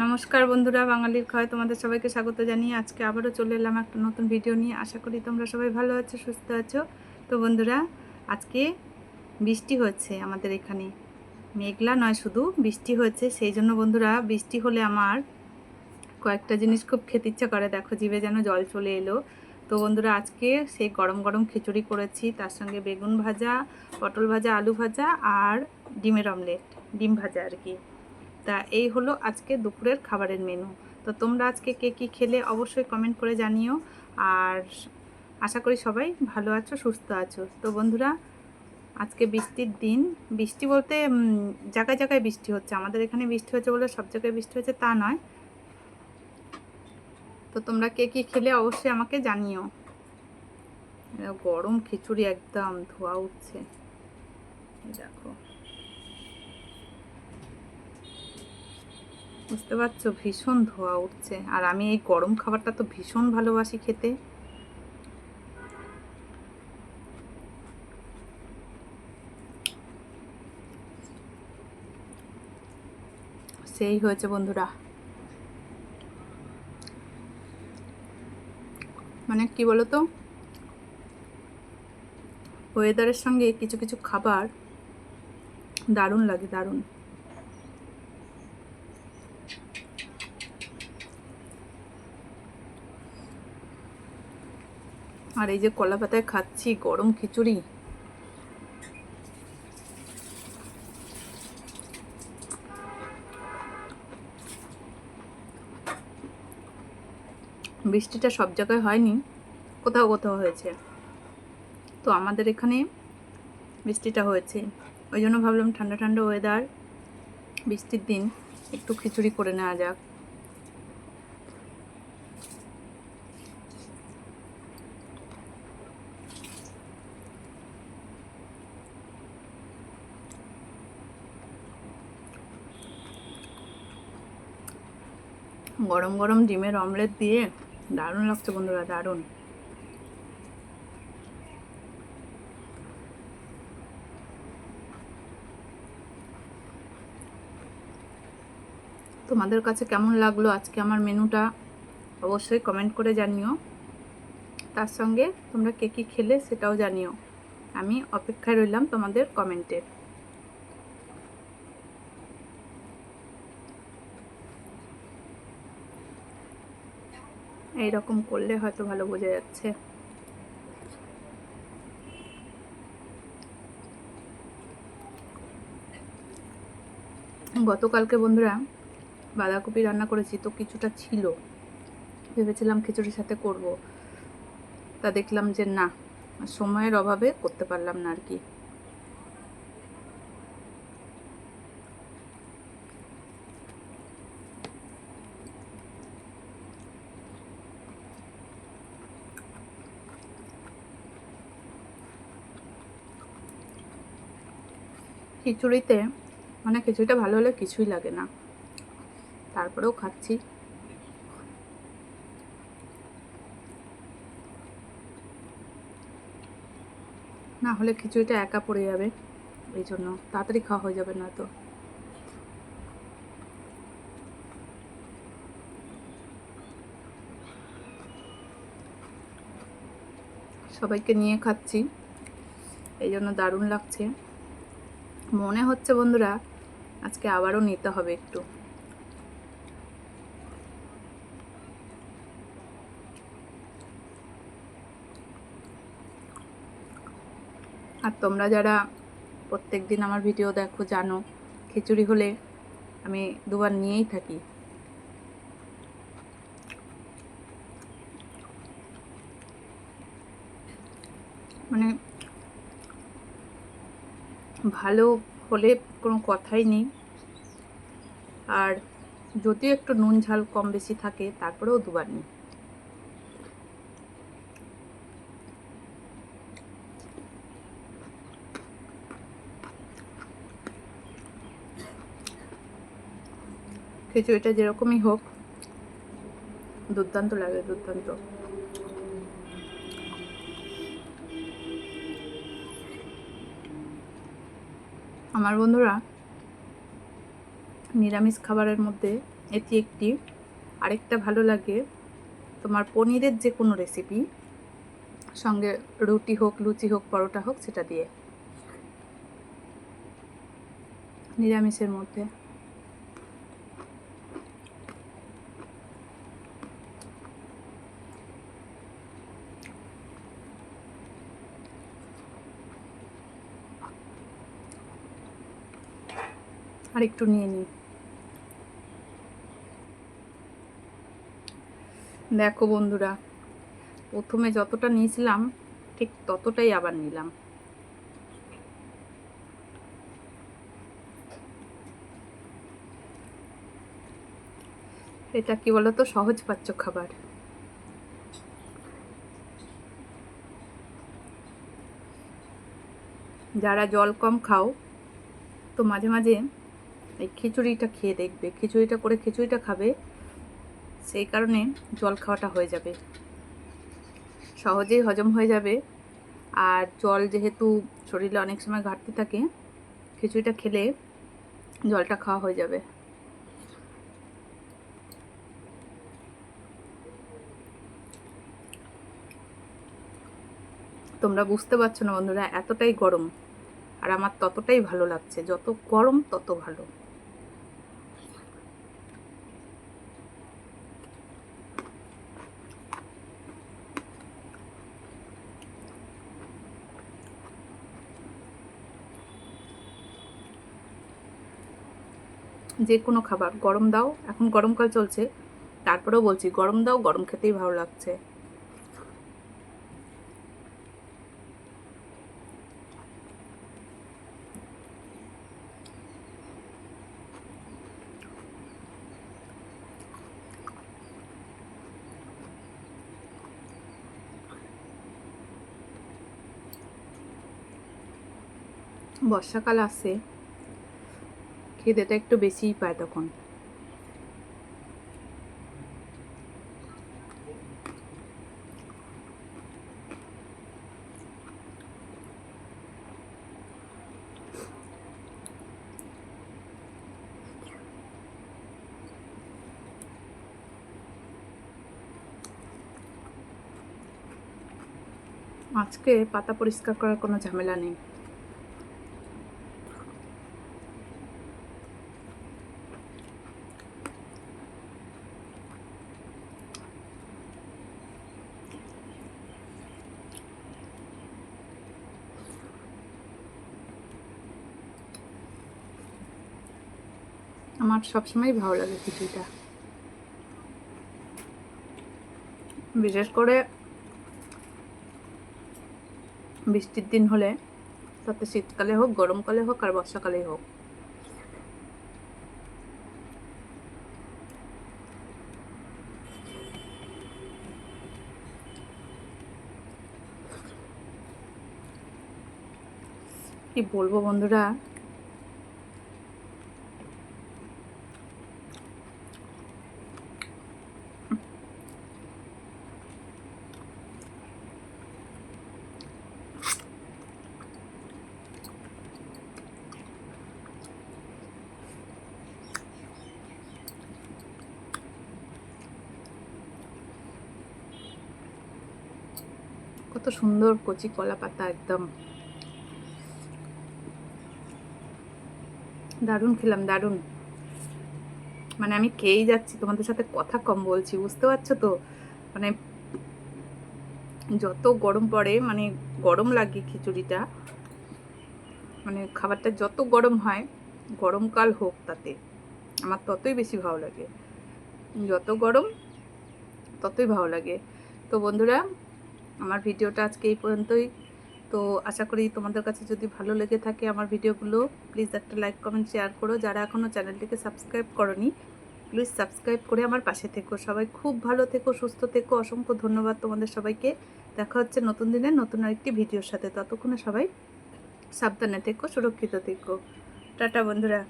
নমস্কার বন্ধুরা, বাঙালির খায় তোমাদের সবাইকে স্বাগত জানিয়ে আজকে আবারও চলে এলাম একটা নতুন ভিডিও নিয়ে। আশা করি তোমরা সবাই ভালো আছো, সুস্থ আছো। তো বন্ধুরা, আজকে বৃষ্টি হচ্ছে আমাদের এখানে। মেঘলা নয়, শুধু বৃষ্টি হচ্ছে। সেই জন্য বন্ধুরা, বৃষ্টি হলে আমার কয়েকটা জিনিস খুব খেতে ইচ্ছা করে। দেখো, জিভে যেন জল চলে এলো। তো বন্ধুরা, আজকে সেই গরম গরম খিচুড়ি করেছি। তার সঙ্গে বেগুন ভাজা, পটল ভাজা, আলু ভাজা আর ডিমের অমলেট, ডিম ভাজা আর কি। তা এই হলো আজকে দুপুরের খাবারের মেনু তো তোমরা আজকে কে কী খেলে অবশ্যই কমেন্ট করে জানিও। আর আশা করি সবাই ভালো আছো, সুস্থ আছো। তো বন্ধুরা, আজকে বৃষ্টির দিন। বৃষ্টি বলতে জায়গায় জায়গায় বৃষ্টি হচ্ছে। আমাদের এখানে বৃষ্টি হচ্ছে বলে সব জায়গায় বৃষ্টি হচ্ছে তা নয়। তো তোমরা কে কী খেলে অবশ্যই আমাকে জানিও। গরম খিচুড়ি একদম ধোয়া উঠছে। দেখো। বুঝতে পারছ? ভীষণ ধোয়া উঠছে। আর আমি এই গরম খাবারটা তো ভীষণ ভালোবাসি খেতে। সেই হয়েছে বন্ধুরা। মানে কি বলতো? ওয়েদারের সঙ্গে কিছু কিছু খাবার দারুণ লাগে, দারুণ। আর এই যে কলা পাতায় খাচ্ছি, গরম খিচুড়ি। বৃষ্টিটা সব জায়গায় হয়নি, কোথাও কোথাও হয়েছে। তো আমাদের এখানে বৃষ্টিটা হয়েছে। ওই জন্য ভাবলাম ঠান্ডা ঠান্ডা ওয়েদার বৃষ্টির দিন একটু খিচুড়ি করে নেওয়া যাক। গরম গরম ডিমের অমলেট দিয়ে দারুণ লাগছে বন্ধুরা, দারুণ। তোমাদের কাছে কেমন লাগল আজকে আমার মেনুটা, অবশ্যই কমেন্ট করে জানিও। তার সঙ্গে তোমরা কে কী খেলে সেটাও জানিও। আমি অপেক্ষায় রইলাম তোমাদের কমেন্টের এইরকম করলে হয়তো ভালো বোঝা যাচ্ছে। গতকালকে বন্ধুরা বাঁধাকপি রান্না করেছি, তো কিছুটা ছিল। ভেবেছিলাম খিচুড়ির সাথে করব। তা দেখলাম যে না, সময়ের অভাবে করতে পারলাম না আর কি। খিচুড়িতে মানে খিচুড়িটা ভালো হলে কিছুই লাগে না। তারপরেও খাচ্ছি। না হলে খিচুড়িটা একা পড়ে যাবে, এই জন্য তাড়াতাড়ি খাওয়া হয়ে যাবে না তো। সবাইকে নিয়ে খাচ্ছি, এই জন্য দারুণ লাগছে। মনে হচ্ছে বন্ধুরা, আজকে আবারও নিতে হবে একটু। আর তোমরা যারা প্রত্যেক দিন আমার ভিডিও দেখো, জানো, খিচুড়ি হলে আমি দুবার নিয়েই থাকি। মানে ভালো হলে কোনো কথাই নেই। আর যদিও একটু নুন ঝাল কম বেশি থাকে, তারপরেও দুবার নিই। খিচুড়িটা যেরকমই হোক, দুর্দান্ত লাগে, দুর্দান্ত। আমার বন্ধুরা, নিরামিষ খাবারের মধ্যে এটি একটি আরেকটা ভালো লাগে। তোমার পনিরের যে কোনো রেসিপি সঙ্গে রুটি হোক, লুচি হোক, পরোটা হোক, সেটা দিয়ে। নিরামিষের মধ্যে। আর একটু নিয়ে নিই। দেখো বন্ধুরা, প্রথমে যতটা নিয়েছিলাম, ঠিক ততটাই আবার নিলাম। এটা কি বলতো সহজ পাচ্য খাবার? যারা জল কম খাও, তো মাঝে মাঝে এই খিচুড়িটা খেয়ে দেখবে। খিচুড়িটা করে খিচুড়িটা খাবে, সেই কারণে জল খাওয়াটা হয়ে যাবে। সহজেই হজম হয়ে যাবে। আর জল যেহেতু শরীরে অনেক সময় ঘাটতি থাকে, খিচুড়িটা খেলে জলটা খাওয়া হয়ে যাবে। তোমরা বুঝতে পারছ না বন্ধুরা, এতটাই গরম। আর আমার ততটাই ভালো লাগছে। যত গরম, তত ভালো। যে কোনো খাবার, গরম দাও, এখন গরমকাল চলছে। তারপরেও বলছি, গরম দাও, গরম খেতেই ভালো লাগছে। বর্ষাকাল আসে খিদেটা একটু বেশিই পায় তখন। আজকে পাতা পরিষ্কার করার কোনো ঝামেলা নেই। আমার সবসময় ভালো লাগে খিচুড়িটা বিশেষ করে বৃষ্টির দিন হলে, তাতে শীতকালে হোক, গরমকালে হোক আর বর্ষাকালে হোক। কি বলব বন্ধুরা? কত সুন্দর কচি কলা পাতা, একদম। দারুণ খেলাম, দারুণ। মানে আমি খেয়েই যাচ্ছি, তোমাদের সাথে কথা কম বলছি, বুঝতে পারছ তো? মানে যত গরম পড়ে মানে গরম লাগে খিচুড়িটা মানে খাবারটা যত গরম হয় গরমকাল হোক তাতে, আমার ততই বেশি ভালো লাগে। যত গরম, ততই ভালো লাগে। তো বন্ধুরা আমার ভিডিওটা আজকে এই পর্যন্তই। তো আশা করি তোমাদের কাছে যদি ভালো লেগে থাকে আমার ভিডিওগুলো প্লিজ একটা লাইক কমেন্ট শেয়ার করো। যারা এখনও চ্যানেলটিকে সাবস্ক্রাইব করনি প্লিজ সাবস্ক্রাইব করে আমার পাশে থেকো। সবাই খুব ভালো থেকো, সুস্থ থেকো। অসংখ্য ধন্যবাদ তোমাদের সবাইকে। দেখা হচ্ছে নতুন দিনে নতুন আরেকটি ভিডিওর সাথে। ততক্ষণে সবাই সাবধানে থেকো, সুরক্ষিত থেকো। টাটা বন্ধুরা।